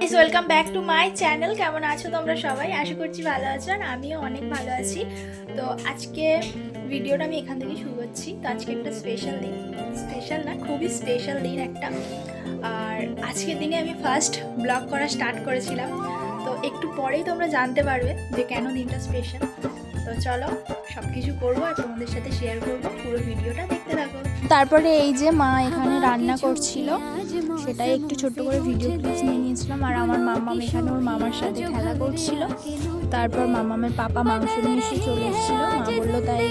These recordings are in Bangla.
Welcome back to my channel কেমন আছো তোমরা সবাই? আশা করছি ভালো আছো আর আমিও অনেক ভালো আছি। তো আজকে ভিডিওটা আমি এখান থেকে শুরু করছি। তো আজকে একটা স্পেশাল দিন। স্পেশাল না, খুবই স্পেশাল দিন একটা। আর আজকের দিনে আমি ফার্স্ট ব্লগ করা স্টার্ট করেছিলাম। তো একটু পরেই তোমরা জানতে পারবে যে কেন দিনটা স্পেশাল তো চলো সব কিছু করব আর তোমাদের সাথে শেয়ার করব। পুরো ভিডিওটা দেখতে থাকো। তারপরে এই যে মা এখানে রান্না করছিল সেটাই একটু ছোট্ট করে ভিডিও ক্লিপস নিয়ে নিয়েছিলাম। আর আমার মাম্মাম এখানে ওর মামার সাথে খেলা করছিল। তারপর মামামের পাপা মাংস নিয়ে এসে চলে এসেছিল। মা বলল তাই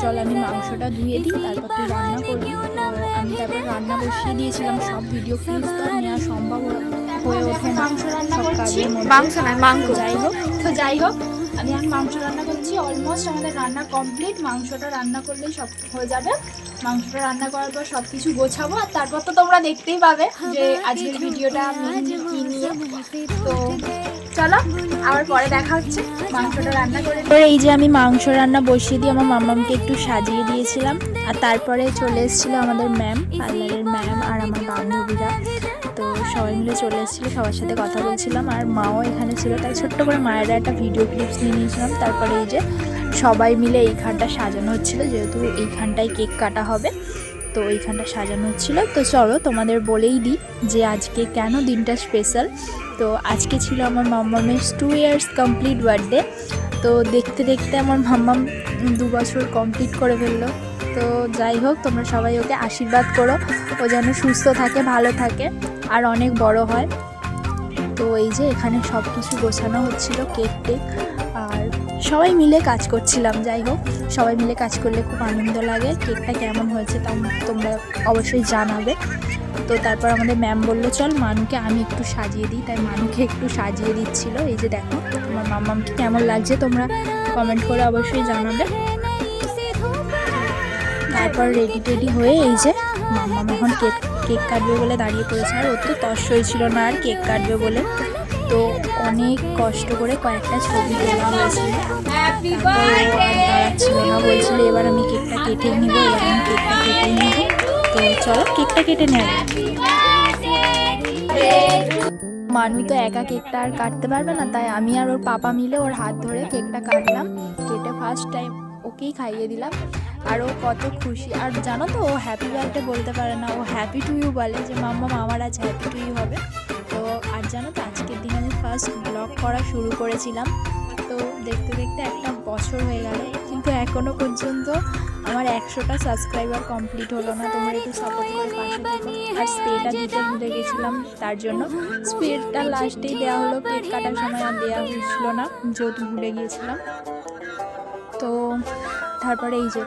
চল আমি মাংসটা ধুয়ে দিই তারপর তুই রান্না করবি আমি তারপর রান্না বসিয়ে দিয়েছিলাম সব ভিডিও ক্লিপস তো নেওয়া সম্ভব হয়ে ওঠে মাংস রান্না করছি মাংস নয় মাংস। যাই হোক তো যাই হোক আমি এখন মাংস রান্না করছি অলমোস্ট আমাদের রান্না কমপ্লিট মাংসটা রান্না করলেই সব হয়ে যাবে। মাংসটা রান্না করার পর সব কিছু গোছাবো, আর তারপর তো তোমরা দেখতেই পাবে যে আজকের ভিডিওটা কি নিয়ে। তো চলো, আবার পরে দেখা হচ্ছে। মাংসটা রান্না করে এই যে আমি মাংস রান্না বসিয়ে দিয়ে আমার মামাকে একটু সাজিয়ে দিয়েছিলাম। আর তারপরে চলে এসেছিল আমাদের ম্যাম পার্লারের ম্যাম আর আমার বান্ধবীরা। তো সবাই মিলে চলে এসেছিল, সবার সাথে কথা বলছিলাম। আর মাও এখানে ছিল, তাই ছোট্ট করে মায়ের একটা ভিডিও ক্লিপস নিয়ে নিয়েছিলাম। তারপরে এই যে সবাই মিলে এইখানটা সাজানো হচ্ছিল, যেহেতু এইখানটায় কেক কাটা হবে, তো এইখানটা সাজানো হচ্ছিল। তো চলো তোমাদের বলেই দিই যে আজকে কেন দিনটা স্পেশাল তো আজকে ছিল আমার মাম্মামের টু ইয়ার্স কমপ্লিট বার্থডে তো দেখতে দেখতে আমার মাম্মাম দু বছর কমপ্লিট করে ফেলল। তো যাই হোক, তোমরা সবাই ওকে আশীর্বাদ করো। ও যেন সুস্থ থাকে, ভালো থাকে, আর অনেক বড় হয়। তো এই যে এখানে সব কিছু গোছানো হচ্ছিল, কেক টেক। আর সবাই মিলে কাজ করছিলাম, যাই হোক। সবাই মিলে কাজ করলে খুব আনন্দ লাগে। কেকটা কেমন হয়েছে তা তোমরা অবশ্যই জানাবে। তো তারপর আমাদের ম্যাম বলল, চল মানুকে আমি একটু সাজিয়ে দিই। তাই মানুকে একটু সাজিয়ে দিচ্ছিল। এই যে দেখো, তোমার মাম্মামকে কেমন লাগছে তোমরা কমেন্ট করে অবশ্যই জানাবে। তারপর রেডি টেডি হয়ে এই যে মাম্মাম এখন কেক কেক কাটবে বলে দাঁড়িয়ে পড়েছে, আর ওর তো তস হয়েছিল না আর কেক কাটবে বলে। তো অনেক কষ্ট করে কয়েকটা ছবি তোলা হয়েছিল। দাঁড়াচ্ছিল না বলছিল, এবার আমি কেকটা কেটে নিব আমি কেকটা কেটে নিব। তো চলো কেকটা কেটে নেব মানু তো একা কেকটা আর কাটতে পারবে না, তাই আমি আর ওর পাপা মিলে ওর হাত ধরে কেকটা কাটলাম। কেটে ফার্স্ট টাইম ওকেই খাইয়ে দিলাম। আর ও কত খুশি। আর জানো তো, ও হ্যাপি বার্থডে বলতে পারে না। ও হ্যাপি টু ইউ বলে যে, মাম্মা, মামার আজ হ্যাপি টু ইউ হবে। তো, আর জানো তো, আজকের দিন আমি ফার্স্ট ব্লগ করা শুরু করেছিলাম। তো দেখতে দেখতে একটা বছর হয়ে গেল। কিন্তু এখনও পর্যন্ত আমার একশোটা সাবস্ক্রাইবার কমপ্লিট হলো না। তোমরা একটু সাপোর্ট করে আর স্প্রেটা দিতে ভুলে গেছিলাম তার জন্য। স্প্রেটা লাস্টেই দেওয়া হলো। কেক কাটার সময় আর দেওয়া হয়েছিল না। যেহেতু ভুলে গিয়েছিলাম। তো তারপরে এই যে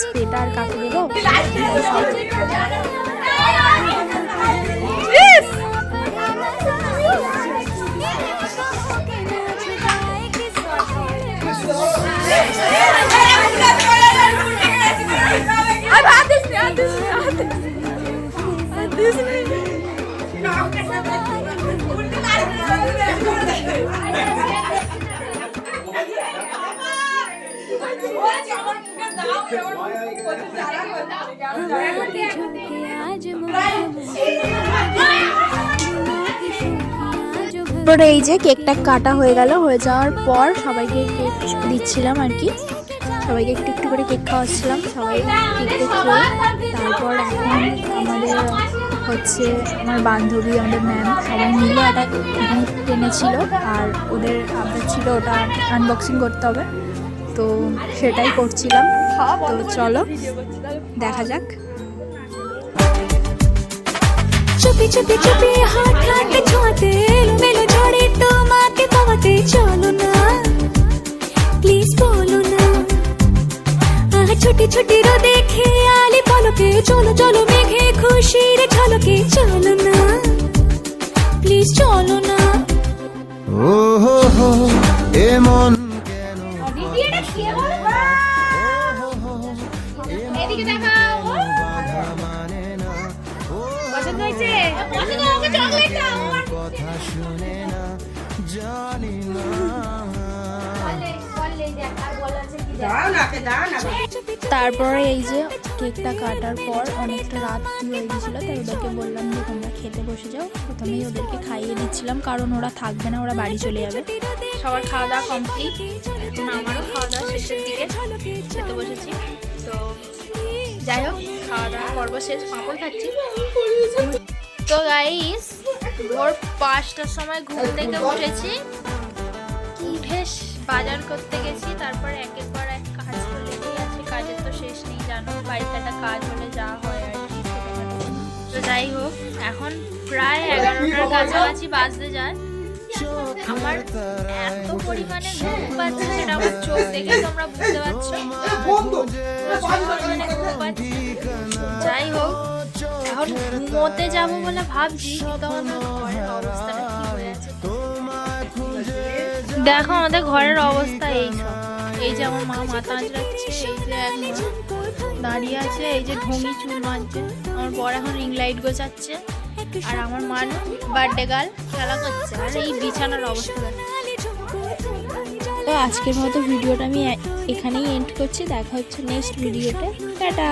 স্প্রেটা আর কাকে দেবো তারপরে এই যে কেকটা কাটা হয়ে গেল, হয়ে যাওয়ার পর সবাইকে কেক দিচ্ছিলাম আর কি। সবাইকে একটু একটু করে কেক খাওয়াচ্ছিলাম, সবাই কেক খেয়ে তারপর এখন আমাদের হচ্ছে আমার বান্ধবী, আমাদের ম্যাম সবাই মিলে একটা গিফট এনেছিল আর ওদের আবদার ছিল ওটা আনবক্সিং করতে হবে। তো সেটাই করছিলাম। তো চলো দেখা যাক। চুপি চুপি চুপি হাত হাতে এদিকে দেখাও না ও পছন্দ হয়েছে পছন্দ আমাকে চকলেট দাও কথা শুনে না জানি না বলে বলে দেখ আর বলার কি দেখ দাও না কে দাও না চুপি চুপি তারপরে এই যে কেকটা কাটার পর অনেকটা রাত হয়ে গেছিল তাই ওদেরকে বললাম যে তোমরা খেতে বসে যাও। প্রথমেই ওদেরকে খাইয়ে দিচ্ছিলাম কারণ ওরা থাকবে না ওরা বাড়ি চলে যাবে। সবার খাওয়া দাওয়া কমপ্লিট এখন আমারও খাওয়া দাওয়া শেষের দিকে খেতে বসেছি। তো যাই হোক খাওয়া দাওয়া পর্ব শেষ, পাঁপড় খাচ্ছি। তো গাইস ভোর পাঁচটার সময় ঘুম থেকে উঠেছি। উঠে বাজার করতে গেছি, তারপর একের পর এক কাজ তো লেগেই আছে, কাজের তো শেষ নেই, জানো, বাড়িতে একটা কাজ হলে যা হয় আর কি তো যাই হোক, এখন প্রায় এগারোটার কাছাকাছি বাজতে যায়। আমার এত পরিমাণে ঘুম পাচ্ছে সেটা আমার চোখ দেখে তোমরা বুঝতে পারছ? যাই হোক এখন ঘুমোতে যাব বলে ভাবছি কিন্তু আমার ঘরের অবস্থাটা কি হয়ে আছে দেখো আমাদের ঘরের অবস্থা এই এই যে আমার মা মাথা আঁচড়াচ্ছে এই যে দাঁড়িয়ে আছে এই যে ঢঙ্গি চুল মারছে আমার বর এখন রিং লাইট গোছাচ্ছে। আর আমার মা বার্থডে গার্ল খেলা করছে। আর এই বিছানার অবস্থা তো আজকের মতো ভিডিওটা আমি এখানেই এন্ড করছি। দেখা হচ্ছে নেক্সট ভিডিওতে। টাটা।